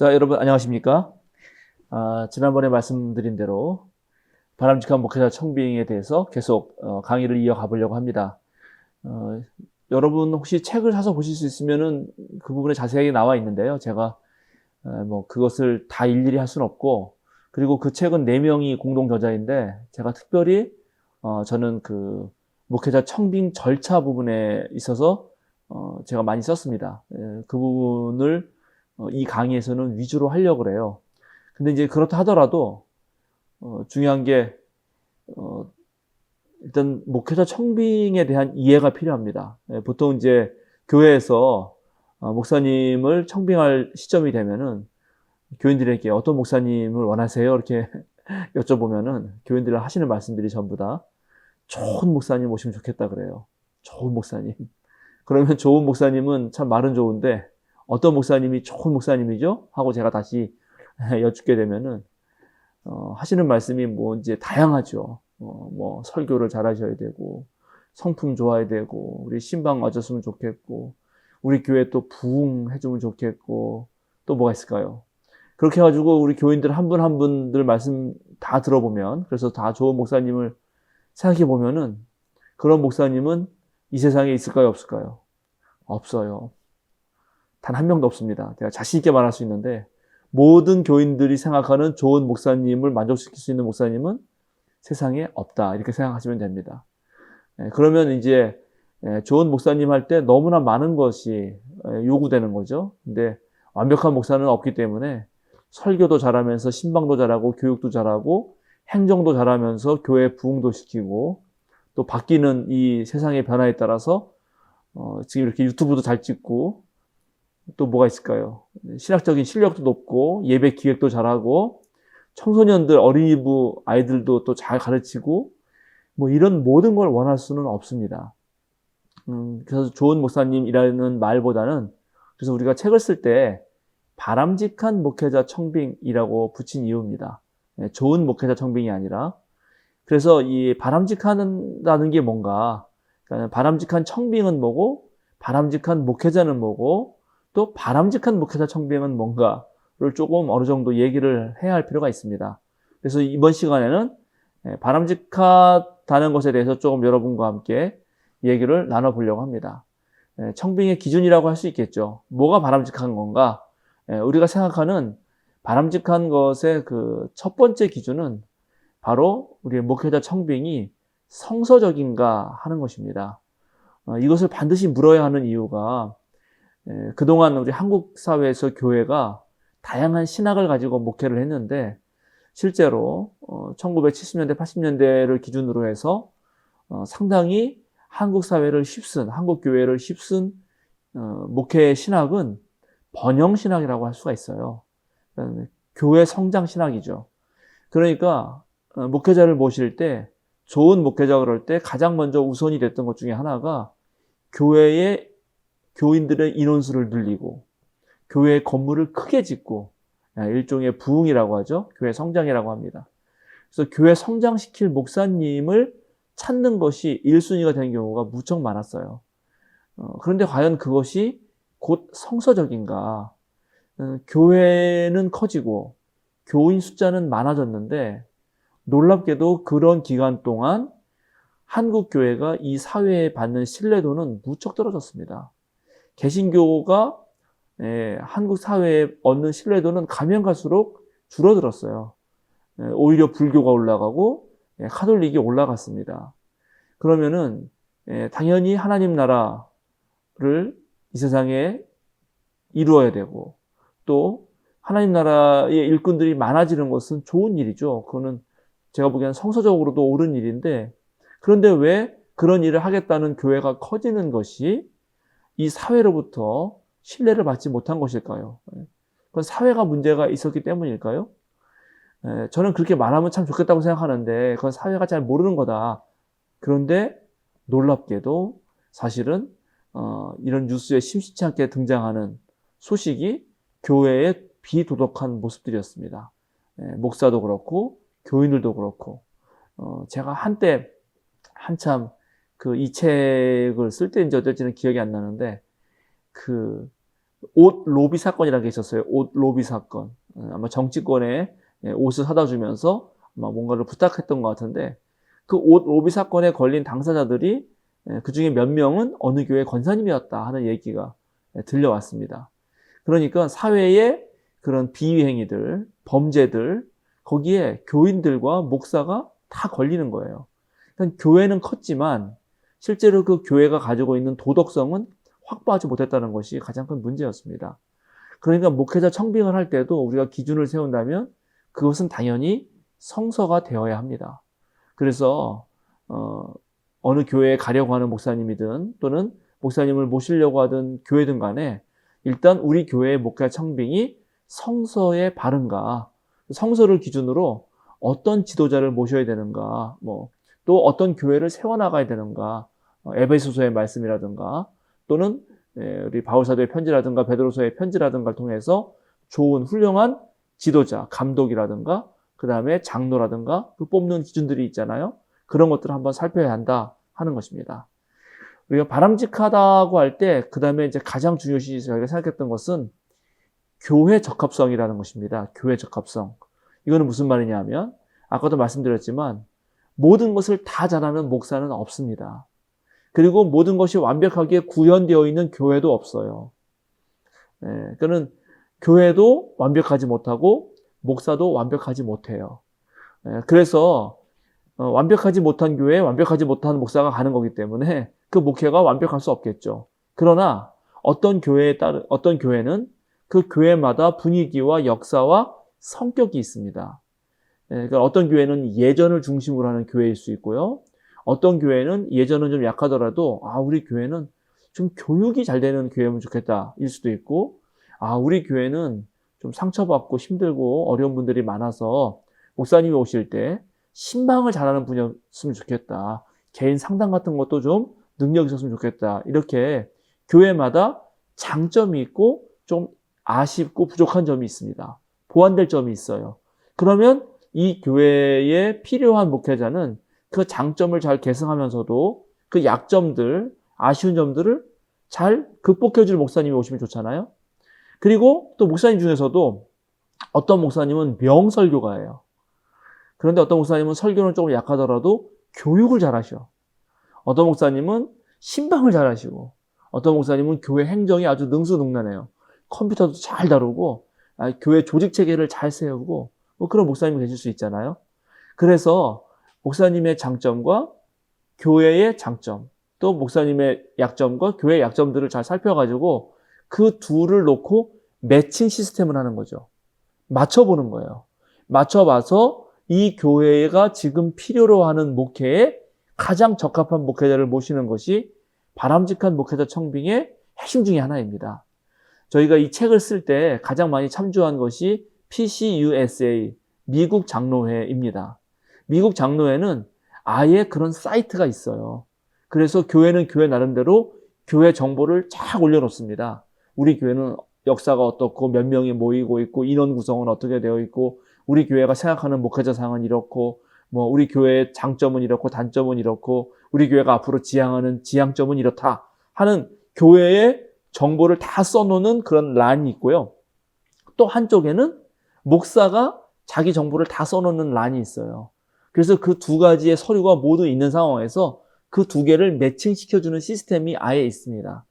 자, 여러분 안녕하십니까? 아, 지난번에 말씀드린 대로 바람직한 목회자 청빙에 대해서 계속 어, 강의를 이어가 보려고 합니다. 어, 여러분 혹시 책을 사서 보실 수 있으면은 그 부분에 자세하게 나와 있는데요. 제가 어, 뭐 그것을 다 일일이 할 수는 없고 그리고 그 책은 네 명이 공동 저자인데 제가 특별히 어, 저는 그 목회자 청빙 절차 부분에 있어서 어, 제가 많이 썼습니다. 예, 그 부분을 어, 이 강의에서는 위주로 하려고 그래요. 근데 이제 그렇다 하더라도 어, 중요한 게 어, 일단 목회자 청빙에 대한 이해가 필요합니다. 예, 보통 이제 교회에서 어, 목사님을 청빙할 시점이 되면은 교인들에게 어떤 목사님을 원하세요? 이렇게 여쭤보면은 교인들 하시는 말씀들이 전부 다 좋은 목사님 오시면 좋겠다 그래요. 좋은 목사님. 그러면 좋은 목사님은 참 말은 좋은데 어떤 목사님이 좋은 목사님이죠? 하고 제가 다시 여쭙게 되면은 어, 하시는 말씀이 뭐 이제 다양하죠. 어, 뭐 설교를 잘 하셔야 되고 성품 좋아야 되고 우리 신방 와줬으면 좋겠고 우리 교회 또 부흥해주면 좋겠고 또 뭐가 있을까요? 그렇게 해가지고 우리 교인들 한 분 한 분들 말씀 다 들어보면 그래서 다 좋은 목사님을 생각해 보면은 그런 목사님은 이 세상에 있을까요 없을까요? 없어요. 단 한 명도 없습니다. 제가 자신 있게 말할 수 있는데 모든 교인들이 생각하는 좋은 목사님을 만족시킬 수 있는 목사님은 세상에 없다. 이렇게 생각하시면 됩니다. 예, 그러면 이제 예, 좋은 목사님 할 때 너무나 많은 것이 예, 요구되는 거죠. 근데 완벽한 목사는 없기 때문에 설교도 잘하면서 신방도 잘하고 교육도 잘하고 행정도 잘하면서 교회 부흥도 시키고 또 바뀌는 이 세상의 변화에 따라서 어, 지금 이렇게 유튜브도 잘 찍고 또 뭐가 있을까요? 신학적인 실력도 높고 예배 기획도 잘하고 청소년들 어린이부 아이들도 또 잘 가르치고 뭐 이런 모든 걸 원할 수는 없습니다. 음, 그래서 좋은 목사님이라는 말보다는 그래서 우리가 책을 쓸 때 바람직한 목회자 청빙이라고 붙인 이유입니다. 네, 좋은 목회자 청빙이 아니라 그래서 이 바람직하다는 게 뭔가 그러니까 바람직한 청빙은 뭐고 바람직한 목회자는 뭐고 또 바람직한 목회자 청빙은 뭔가를 조금 어느 정도 얘기를 해야 할 필요가 있습니다. 그래서 이번 시간에는 예, 바람직하다는 것에 대해서 조금 여러분과 함께 얘기를 나눠보려고 합니다. 예, 청빙의 기준이라고 할 수 있겠죠. 뭐가 바람직한 건가? 예, 우리가 생각하는 바람직한 것의 그 첫 번째 기준은 바로 우리의 목회자 청빙이 성서적인가 하는 것입니다. 어, 이것을 반드시 물어야 하는 이유가 그동안 우리 한국 사회에서 교회가 다양한 신학을 가지고 목회를 했는데 실제로 1970년대, 어, 80년대를 기준으로 해서 어, 상당히 한국 사회를 휩쓴, 한국 교회를 휩쓴 목회 신학은 번영 신학이라고 할 수가 있어요. 교회 성장 신학이죠. 그러니까 목회자를 모실 때 좋은 목회자 그럴 때 가장 먼저 우선이 됐던 것 중에 하나가 교회의 교인들의 인원수를 늘리고 교회 건물을 크게 짓고 아, 일종의 부흥이라고 하죠. 교회 성장이라고 합니다. 그래서 교회 성장시킬 목사님을 찾는 것이 1순위가 되는 경우가 무척 많았어요. 어, 그런데 과연 그것이 곧 성서적인가? 어, 교회는 커지고 교인 숫자는 많아졌는데 놀랍게도 그런 기간 동안 한국 교회가 이 사회에 받는 신뢰도는 무척 떨어졌습니다. 개신교가 예, 한국 사회에 얻는 신뢰도는 가면 갈수록 줄어들었어요. 예, 오히려 불교가 올라가고 예, 카톨릭이 올라갔습니다. 그러면은 예, 당연히 하나님 나라를 이 세상에 이루어야 되고 또 하나님 나라의 일꾼들이 많아지는 것은 좋은 일이죠. 그거는 제가 보기에는 성서적으로도 옳은 일인데 그런데 왜 그런 일을 하겠다는 교회가 커지는 것이 이 사회로부터 신뢰를 받지 못한 것일까요? 그건 사회가 문제가 있었기 때문일까요? 저는 그렇게 말하면 참 좋겠다고 생각하는데 그건 사회가 잘 모르는 거다. 그런데 놀랍게도 사실은 어, 이런 뉴스에 심심치 않게 등장하는 소식이 교회의 비도덕한 모습들이었습니다. 목사도 그렇고 교인들도 그렇고 어, 제가 한때 한참 그 이 책을 쓸 때인지 어떨지는 기억이 안 나는데 그 옷 로비 사건이라는 게 있었어요. 옷 로비 사건. 어, 아마 정치권에 예, 옷을 사다 주면서 아마 뭔가를 부탁했던 것 같은데 그 옷 로비 사건에 걸린 당사자들이 그 중에 몇 명은 어느 교회 권사님이었다 하는 얘기가 예, 들려왔습니다. 그러니까 사회의 그런 비위행위들, 범죄들, 거기에 교인들과 목사가 다 걸리는 거예요. 그러니까 교회는 컸지만 실제로 그 교회가 가지고 있는 도덕성은 확보하지 못했다는 것이 가장 큰 문제였습니다. 그러니까 목회자 청빙을 할 때도 우리가 기준을 세운다면 그것은 당연히 성서가 되어야 합니다. 그래서 어, 어느 교회에 가려고 하는 목사님이든 또는 목사님을 모시려고 하든 교회든 간에 일단 우리 교회의 목회 청빙이 성서에 바른가, 성서를 기준으로 어떤 지도자를 모셔야 되는가, 뭐 또 어떤 교회를 세워나가야 되는가, 어, 에베소서의 말씀이라든가 또는 예, 우리 바울사도의 편지라든가 베드로서의 편지라든가를 통해서 좋은 훌륭한 지도자, 감독이라든가 그 다음에 장로라든가 그 뽑는 기준들이 있잖아요. 그런 것들을 한번 살펴야 한다 하는 것입니다. 우리가 바람직하다고 할 때, 그 다음에 이제 가장 중요시 저희가 생각했던 것은 교회 적합성이라는 것입니다. 교회 적합성. 이거는 무슨 말이냐 하면, 아까도 말씀드렸지만, 모든 것을 다 잘하는 목사는 없습니다. 그리고 모든 것이 완벽하게 구현되어 있는 교회도 없어요. 네, 그는 교회도 완벽하지 못하고, 목사도 완벽하지 못해요. 네, 그래서, 어, 완벽하지 못한 교회에 완벽하지 못한 목사가 가는 거기 때문에 그 목회가 완벽할 수 없겠죠. 그러나 어떤 교회에 따른 어떤 교회는 그 교회마다 분위기와 역사와 성격이 있습니다. 예, 그러니까 어떤 교회는 예전을 중심으로 하는 교회일 수 있고요. 어떤 교회는 예전은 좀 약하더라도 아 우리 교회는 좀 교육이 잘 되는 교회면 좋겠다 일 수도 있고 아 우리 교회는 좀 상처받고 힘들고 어려운 분들이 많아서 목사님이 오실 때 신방을 잘하는 분이었으면 좋겠다. 개인 상담 같은 것도 좀 능력이 있었으면 좋겠다. 이렇게 교회마다 장점이 있고 좀 아쉽고 부족한 점이 있습니다. 보완될 점이 있어요. 그러면 이 교회에 필요한 목회자는 그 장점을 잘 계승하면서도 그 약점들, 아쉬운 점들을 잘 극복해줄 목사님이 오시면 좋잖아요. 그리고 또 목사님 중에서도 어떤 목사님은 명설교가예요. 그런데 어떤 목사님은 설교는 조금 약하더라도 교육을 잘하셔. 어떤 목사님은 신방을 잘하시고, 어떤 목사님은 교회 행정이 아주 능수능란해요. 컴퓨터도 잘 다루고, 아, 교회 조직 체계를 잘 세우고, 뭐 그런 목사님이 계실 수 있잖아요. 그래서 목사님의 장점과 교회의 장점, 또 목사님의 약점과 교회의 약점들을 잘 살펴가지고 그 둘을 놓고 매칭 시스템을 하는 거죠. 맞춰보는 거예요. 맞춰봐서 이 교회가 지금 필요로 하는 목회에 가장 적합한 목회자를 모시는 것이 바람직한 목회자 청빙의 핵심 중의 하나입니다. 저희가 이 책을 쓸 때 가장 많이 참조한 것이 PCUSA, 미국 장로회입니다. 미국 장로회는 아예 그런 사이트가 있어요. 그래서 교회는 교회 나름대로 교회 정보를 쫙 올려놓습니다. 우리 교회는 역사가 어떻고 몇 명이 모이고 있고 인원 구성은 어떻게 되어 있고 우리 교회가 생각하는 목회자 상은 이렇고 뭐 우리 교회의 장점은 이렇고 단점은 이렇고 우리 교회가 앞으로 지향하는 지향점은 이렇다 하는 교회의 정보를 다 써놓는 그런 란이 있고요. 또 한쪽에는 목사가 자기 정보를 다 써놓는 란이 있어요. 그래서 그 두 가지의 서류가 모두 있는 상황에서 그 두 개를 매칭시켜주는 시스템이 아예 있습니다.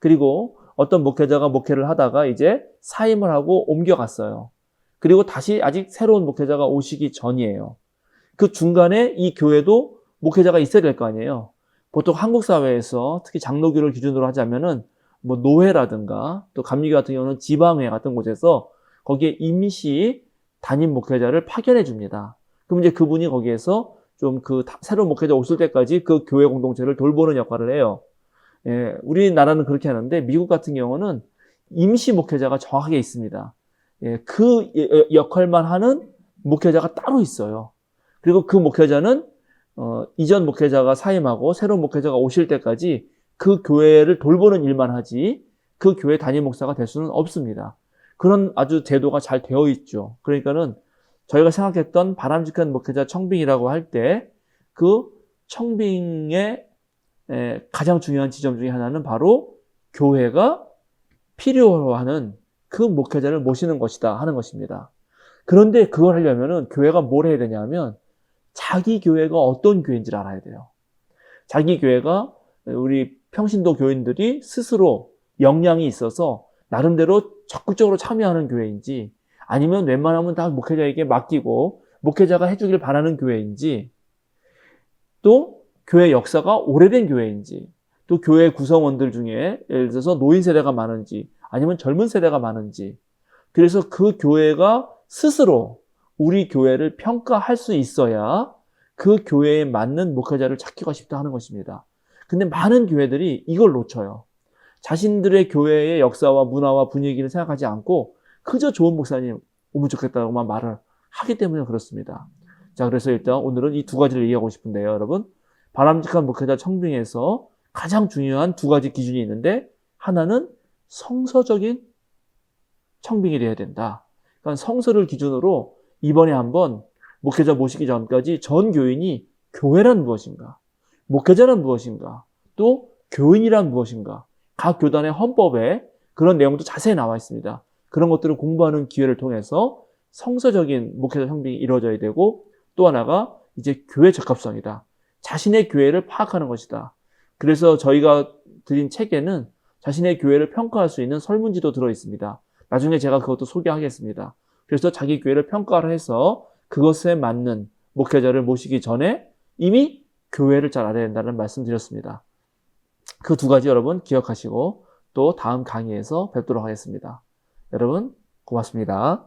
그리고 어떤 목회자가 목회를 하다가 이제 사임을 하고 옮겨갔어요. 그리고 다시 아직 새로운 목회자가 오시기 전이에요. 그 중간에 이 교회도 목회자가 있어야 될 거 아니에요. 보통 한국 사회에서 특히 장로교를 기준으로 하자면은 뭐 노회라든가 또 감리교 같은 경우는 지방회 같은 곳에서 거기에 임시 담임 목회자를 파견해 줍니다. 그럼 이제 그분이 거기에서 좀 그 새로운 목회자 오실 때까지 그 교회 공동체를 돌보는 역할을 해요. 예, 우리나라는 그렇게 하는데 미국 같은 경우는 임시 목회자가 정확하게 있습니다. 예, 그 역할만 하는 목회자가 따로 있어요. 그리고 그 목회자는 어, 이전 목회자가 사임하고 새로운 목회자가 오실 때까지 그 교회를 돌보는 일만 하지 그 교회 담임 목사가 될 수는 없습니다. 그런 아주 제도가 잘 되어 있죠. 그러니까는 저희가 생각했던 바람직한 목회자 청빙이라고 할 때 그 청빙의 가장 중요한 지점 중에 하나는 바로 교회가 필요로 하는 그 목회자를 모시는 것이다 하는 것입니다. 그런데 그걸 하려면은 교회가 뭘 해야 되냐면 자기 교회가 어떤 교회인지를 알아야 돼요. 자기 교회가 우리 평신도 교인들이 스스로 역량이 있어서 나름대로 적극적으로 참여하는 교회인지 아니면 웬만하면 다 목회자에게 맡기고 목회자가 해주길 바라는 교회인지 또 교회 역사가 오래된 교회인지 또 교회 구성원들 중에 예를 들어서 노인 세대가 많은지 아니면 젊은 세대가 많은지 그래서 그 교회가 스스로 우리 교회를 평가할 수 있어야 그 교회에 맞는 목회자를 찾기가 쉽다 하는 것입니다. 근데 많은 교회들이 이걸 놓쳐요. 자신들의 교회의 역사와 문화와 분위기를 생각하지 않고 그저 좋은 목사님 오면 좋겠다고만 말을 하기 때문에 그렇습니다. 자, 그래서 일단 오늘은 이 두 가지를 얘기하고 싶은데요, 여러분. 바람직한 목회자 청빙에서 가장 중요한 두 가지 기준이 있는데 하나는 성서적인 청빙이 돼야 된다. 그러니까 성서를 기준으로 이번에 한번 목회자 모시기 전까지 전 교인이 교회란 무엇인가, 목회자란 무엇인가, 또 교인이란 무엇인가, 각 교단의 헌법에 그런 내용도 자세히 나와 있습니다. 그런 것들을 공부하는 기회를 통해서 성서적인 목회자 청빙이 이루어져야 되고 또 하나가 이제 교회 적합성이다. 자신의 교회를 파악하는 것이다. 그래서 저희가 드린 책에는 자신의 교회를 평가할 수 있는 설문지도 들어 있습니다. 나중에 제가 그것도 소개하겠습니다. 그래서 자기 교회를 평가를 해서 그것에 맞는 목회자를 모시기 전에 이미 교회를 잘 알아야 된다는 말씀 드렸습니다. 그 두 가지 여러분 기억하시고 또 다음 강의에서 뵙도록 하겠습니다. 여러분 고맙습니다.